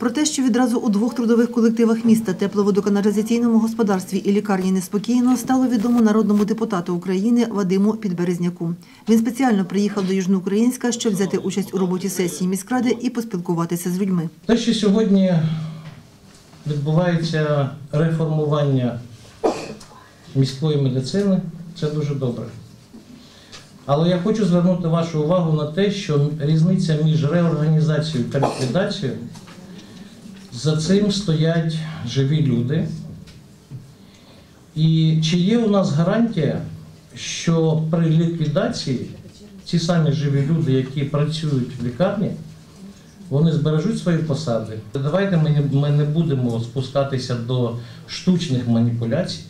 Про те, що відразу у двох трудових колективах міста тепловодоканалізаційному господарстві і лікарні неспокійно, стало відомо народному депутату України Вадиму Підберезняку. Він спеціально приїхав до Южноукраїнська, щоб взяти участь у роботі сесії міськради і поспілкуватися з людьми. Те, що сьогодні відбувається реформування міської медицини, це дуже добре. Але я хочу звернути вашу увагу на те, що різниця між реорганізацією та ліквідацією за цим стоять живі люди. І чи є у нас гарантія, що при ліквідації ці самі живі люди, які працюють в лікарні, вони збережуть свої посади. Давайте ми не, ми не будемо спускатися до штучних маніпуляцій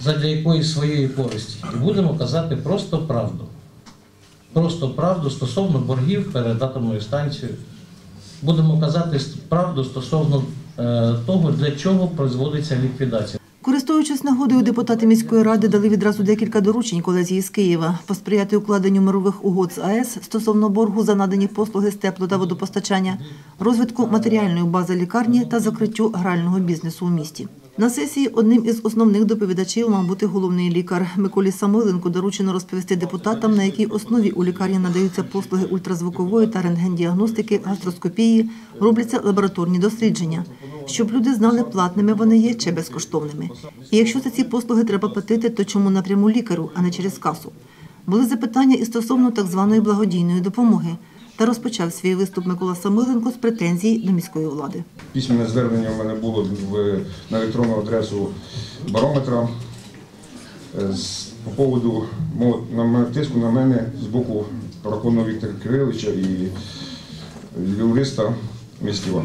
задля якоїсь своєї користі. І будемо казати просто правду. Просто правду стосовно боргів перед атомною станцією. Будемо казати правду стосовно е, того, для чого призводиться ліквідація. Користуючись нагодою, депутати міської ради дали відразу декілька доручень колезі з Києва посприяти укладенню мирових угод з АЕС стосовно боргу за надані послуги з тепло та водопостачання, розвитку матеріальної бази лікарні та закриттю грального бізнесу у місті. На сесії одним із основних доповідачів мав бути головний лікар Миколі Самойленко. Доручено розповісти депутатам, на якій основі у лікарні надаються послуги ультразвукової та рентгендіагностики, гастроскопії, робляться лабораторні дослідження, щоб люди знали, платними вони є чи безкоштовними. І якщо за ці послуги треба платити, то чому напряму лікарю, а не через касу? Були запитання і стосовно так званої благодійної допомоги. Та розпочав свій виступ Микола Самиленко з претензій до міської влади. Письменне звернення в мене було в, на електронну адресу барометра е, по поводу тиску на мене з боку Параконного Віктора Кириловича і юриста Міськіва.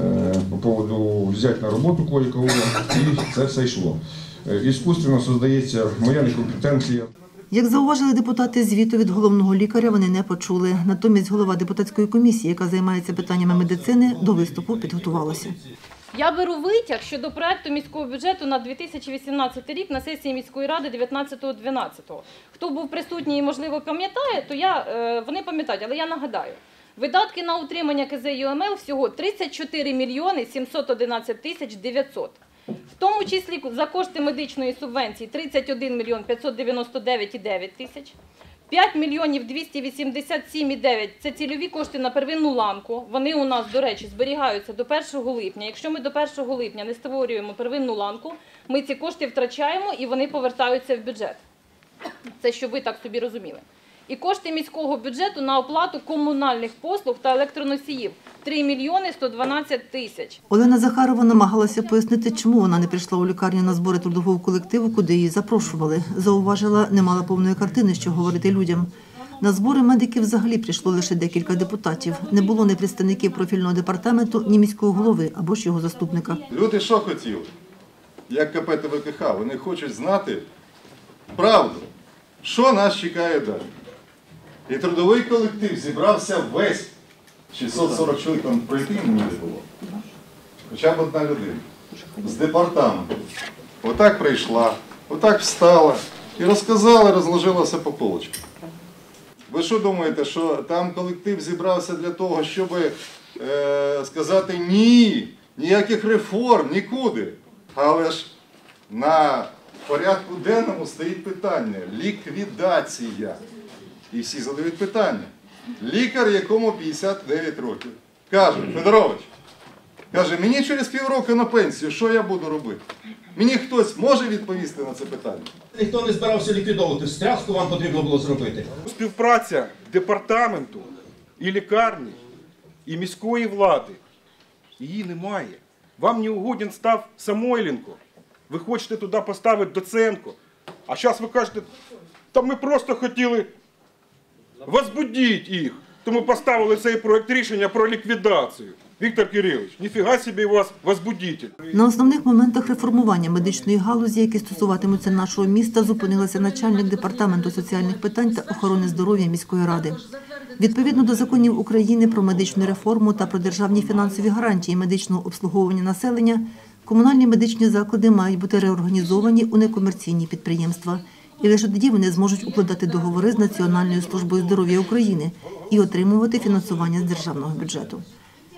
Е, По поводу взяти на роботу кое-кого, і це все йшло. Е, Іскусственно создається моя некомпетенція. Як зауважили депутати, звіту від головного лікаря вони не почули. Натомість голова депутатської комісії, яка займається питаннями медицини, до виступу підготувалася. Я беру витяг щодо проекту міського бюджету на 2018 рік на сесії міської ради 19.12. Хто був присутній і, можливо, пам'ятає, то я, е, вони пам'ятають, але я нагадаю. Видатки на утримання КЗ ЮМЛ всього 34 мільйони 711 тисяч 900. Тому числі за кошти медичної субвенції 31 мільйон 599,9 тисяч. 5 мільйонів 287,9 – це цільові кошти на первинну ланку. Вони у нас, до речі, зберігаються до 1 липня. Якщо ми до 1 липня не створюємо первинну ланку, ми ці кошти втрачаємо і вони повертаються в бюджет. Це щоб ви так собі розуміли. І кошти міського бюджету на оплату комунальних послуг та електроносіїв 3 мільйони 112 тисяч. Олена Захарова намагалася пояснити, чому вона не прийшла у лікарню на збори трудового колективу, куди її запрошували. Зауважила, не мала повної картини, що говорити людям. На збори медиків взагалі прийшло лише декілька депутатів. Не було ні представників профільного департаменту, ні міського голови або ж його заступника. Люди що хотіли? Як КП ТВКХ, вони хочуть знати правду, що нас чекає далі. І трудовий колектив зібрався весь 640 чоловік там пройти мені не було. Хоча б одна людина з департаменту. Отак прийшла, отак встала і розказала, розложила все по полочкам. Ви що думаєте, що там колектив зібрався для того, щоб е, сказати ні, ніяких реформ, нікуди. Але ж на порядку денному стоїть питання ліквідація. І всі задають питання. Лікар, якому 59 років, каже, Федорович, каже, мені через півроку на пенсію, що я буду робити? Мені хтось може відповісти на це питання? Ніхто не збирався ліквідовувати. Стряску вам потрібно було зробити. Співпраця департаменту і лікарні, і міської влади. Її немає. Вам не угоден став Самойленко. Ви хочете туди поставити Доценко. А зараз ви кажете, та ми просто хотіли возбудити їх. Тому поставили цей проект рішення про ліквідацію. Віктор Кирилович, ніфіга собі у вас возбудитель. На основних моментах реформування медичної галузі, які стосуватимуться нашого міста, зупинилася начальник департаменту соціальних питань та охорони здоров'я міської ради. Відповідно до законів України про медичну реформу та про державні фінансові гарантії медичного обслуговування населення, комунальні медичні заклади мають бути реорганізовані у некомерційні підприємства. І лише тоді вони зможуть укладати договори з Національною службою здоров'я України і отримувати фінансування з державного бюджету.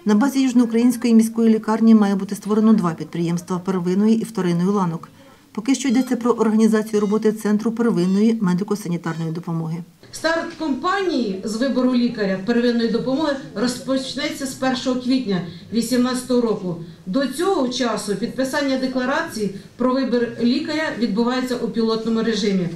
На базі Южноукраїнської міської лікарні має бути створено два підприємства первинної і вторинної ланок. Поки що йдеться про організацію роботи центру первинної медико-санітарної допомоги. Старт компанії з вибору лікаря первинної допомоги розпочнеться з 1 квітня 2018 року. До цього часу підписання декларації про вибір лікаря відбувається у пілотному режимі.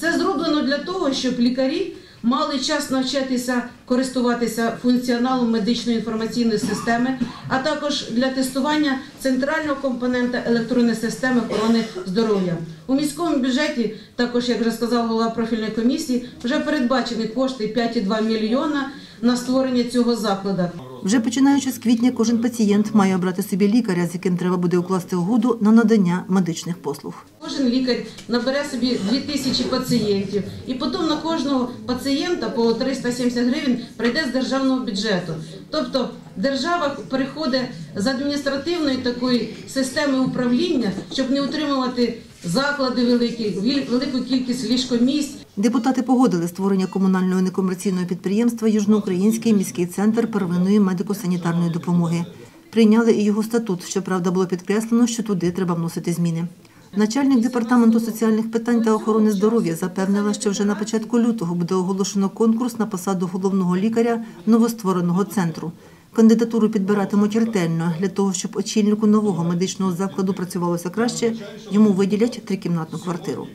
Це зроблено для того, щоб лікарі мали час навчатися користуватися функціоналом медичної інформаційної системи, а також для тестування центрального компонента електронної системи охорони здоров'я. У міському бюджеті, також, як вже сказав голова профільної комісії, вже передбачені кошти 5,2 мільйона на створення цього закладу. Вже починаючи з квітня, кожен пацієнт має обрати собі лікаря, з яким треба буде укласти угоду на надання медичних послуг. Кожен лікар набере собі 2000 пацієнтів, і потім на кожного пацієнта по 370 гривень прийде з державного бюджету. Тобто держава переходить з адміністративної такої системи управління, щоб не утримувати заклади великі, велику кількість ліжкомісць. Депутати погодили створення комунального некомерційного підприємства Южноукраїнський міський центр первинної медико-санітарної допомоги. Прийняли і його статут. Щоправда, було підкреслено, що туди треба вносити зміни. Начальник департаменту соціальних питань та охорони здоров'я запевнила, що вже на початку лютого буде оголошено конкурс на посаду головного лікаря новоствореного центру. Кандидатуру підбиратимуть ретельно для того, щоб очільнику нового медичного закладу працювалося краще. Йому виділять трикімнатну квартиру.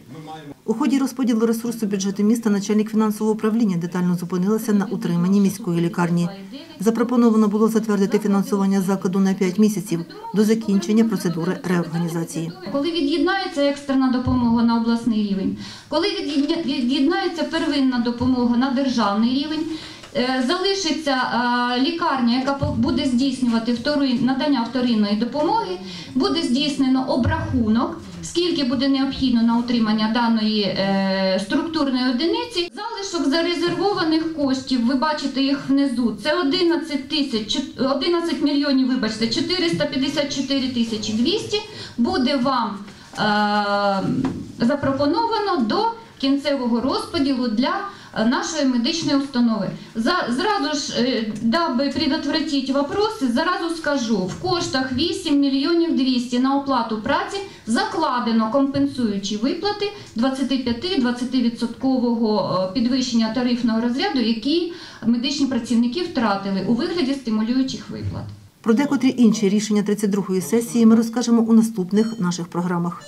У ході розподілу ресурсу бюджету міста начальник фінансового управління детально зупинилася на утриманні міської лікарні. Запропоновано було затвердити фінансування закладу на 5 місяців до закінчення процедури реорганізації. Коли від'єднається екстрена допомога на обласний рівень, коли від'єднається первинна допомога на державний рівень, залишиться е, лікарня, яка буде здійснювати надання вторинної допомоги, буде здійснено обрахунок, скільки буде необхідно на утримання даної е, структурної одиниці. Залишок зарезервованих коштів, ви бачите їх внизу, це 11 тисяч, чот- 11 мільйонів, вибачте, 454 тисячі 200 буде вам е, запропоновано до кінцевого розподілу для нашої медичної установи. За, зразу ж, е, даби предотвратить вопроси, зразу скажу, в коштах 8 мільйонів 200 на оплату праці закладено компенсуючі виплати 25-20% е, підвищення тарифного розряду, які медичні працівники втратили у вигляді стимулюючих виплат. Про декотрі інші рішення 32-ї сесії ми розкажемо у наступних наших програмах.